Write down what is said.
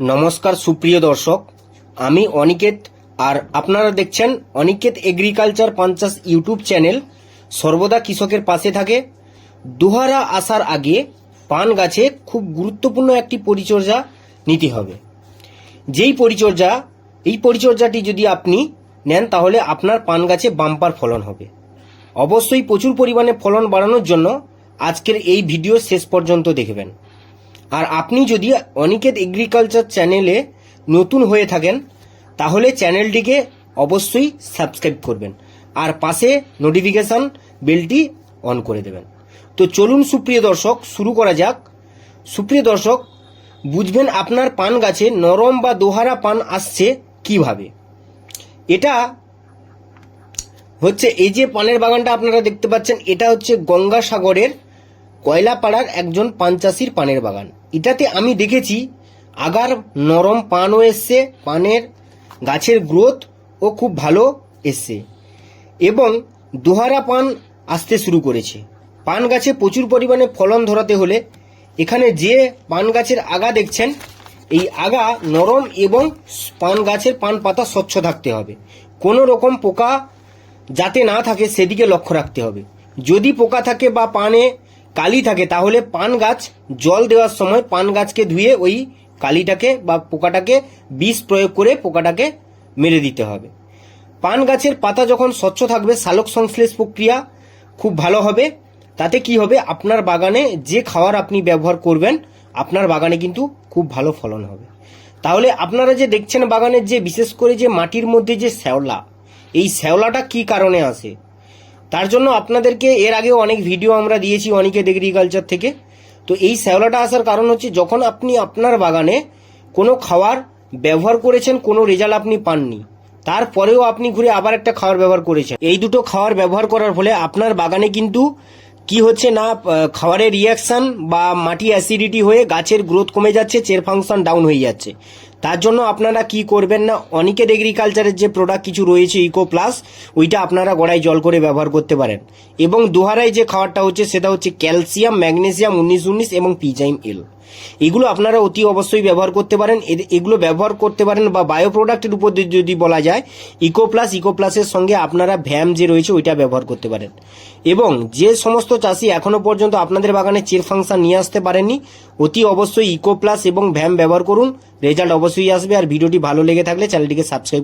নমস্কার সুপ্রিয় দর্শক, আমি অনিকেত আর আপনারা দেখছেন অনিকেত এগ্রিকালচার পঞ্চাশ ইউটিউব চ্যানেল। সর্বদা কৃষকের পাশে থাকে। দুহারা আসার আগে পান গাছে খুব গুরুত্বপূর্ণ একটি পরিচর্যা নিতে হবে। যেই পরিচর্যা, এই পরিচর্যাটি যদি আপনি নেন, তাহলে আপনার পান গাছে বাম্পার ফলন হবে। অবশ্যই প্রচুর পরিমাণে ফলন বাড়ানোর জন্য আজকের এই ভিডিও শেষ পর্যন্ত দেখবেন। আর আপনি যদি অনিকেত এগ্রিকালচার চ্যানেলে নতুন হয়ে থাকেন, তাহলে চ্যানেলটিকে অবশ্যই সাবস্ক্রাইব করবেন আর পাশে নোটিফিকেশন বেলটি অন করে দেবেন। তো চলুন সুপ্রিয় দর্শক, শুরু করা যাক। সুপ্রিয় দর্শক, বুঝবেন আপনার পান গাছে নরম বা দোহারা পান আসছে কীভাবে? এটা হচ্ছে এই যে পানের বাগানটা আপনারা দেখতে পাচ্ছেন, এটা হচ্ছে গঙ্গাসাগরের কয়লাপাড়ার একজন পান চাষির পানের বাগান। এটাতে আমি দেখেছি, আগার নরম পানও এসছে, পানের গাছের গ্রোথ ও খুব ভালো এসছে। এবং দোহারা পান আসতে শুরু করেছে। পান গাছে প্রচুর পরিমাণে ফলন ধরাতে হলে এখানে যে পান গাছের আগা দেখছেন, এই আগা নরম এবং পান গাছের পান পাতা স্বচ্ছ থাকতে হবে। কোনো রকম পোকা যাতে না থাকে, সেদিকে লক্ষ্য রাখতে হবে। যদি পোকা থাকে বা পানে কালি থাকে, তাহলে পান গাছ, জল দেওয়ার সময় পান গাছকে ধুয়ে ওই কালিটাকে বা পোকাটাকে, বিষ প্রয়োগ করে পোকাটাকে মেরে দিতে হবে। পান গাছের পাতা যখন স্বচ্ছ থাকবে সালোক সংশ্লেষ প্রক্রিয়া খুব ভালো হবে। তাতে কি হবে? আপনার বাগানে যে খাবার আপনি ব্যবহার করবেন, আপনার বাগানে কিন্তু খুব ভালো ফলন হবে। তাহলে আপনারা যে দেখছেন বাগানের যে, বিশেষ করে যে মাটির মধ্যে যে শ্যাওলা, এই শ্যাওলাটা কি কারণে আসে? তার জন্য আপনাদেরকে এর আগেও অনেক ভিডিও আমরা দিয়েছি অনেকের এগ্রিকালচার থেকে। তো এই শ্যাওলাটা আসার কারণ হচ্ছে যখন আপনি আপনার বাগানে কোনো খাওয়ার ব্যবহার করেছেন, কোনো রেজাল্ট আপনি পাননি, তারপরেও আপনি ঘুরে আবার একটা খাওয়ার ব্যবহার করেছেন। এই দুটো খাওয়ার ব্যবহার করার ফলে আপনার বাগানে কিন্তু কি হচ্ছে না খাওয়ারের রিয়াকশন বা মাটি অ্যাসিডিটি হয়ে গাছের গ্রোথ কমে যাচ্ছে চের ফাংশন ডাউন হয়ে যাচ্ছে। তার জন্য আপনারা কি করবেন না অনেকের এগ্রিকালচারের যে প্রোডাক্ট কিছু রয়েছে ইকো প্লাস ওইটা আপনারা গড়াই জল করে ব্যবহার করতে পারেন। এবং দোহারায় যে খাবারটা হচ্ছে, সেটা হচ্ছে ক্যালসিয়াম ম্যাগনেসিয়াম উনিশ উনিশ এবং পিজাইম এল এগুলো আপনারা অতি অবশ্যই ব্যবহার করতে পারেন। এগুলো ব্যবহার করতে পারেন বা বায়ো প্রোডাক্টের উপর যদি বলা যায় ইকো প্লাস ইকো প্লাসের সঙ্গে আপনারা ভ্যাম যে রয়েছে, ওইটা ব্যবহার করতে পারেন। এবং যে সমস্ত চাষি এখনও পর্যন্ত আপনাদের বাগানে চের ফাংশন নিয়ে আসতে পারেননি, অতি অবশ্যই ইকো প্লাস এবং ভ্যাম ব্যবহার করুন। রেজাল্ট অবশ্যই আসবে আর ভিডিওটি ভালো লেগে থাকলে চ্যানেলটিকে সাবস্ক্রাইব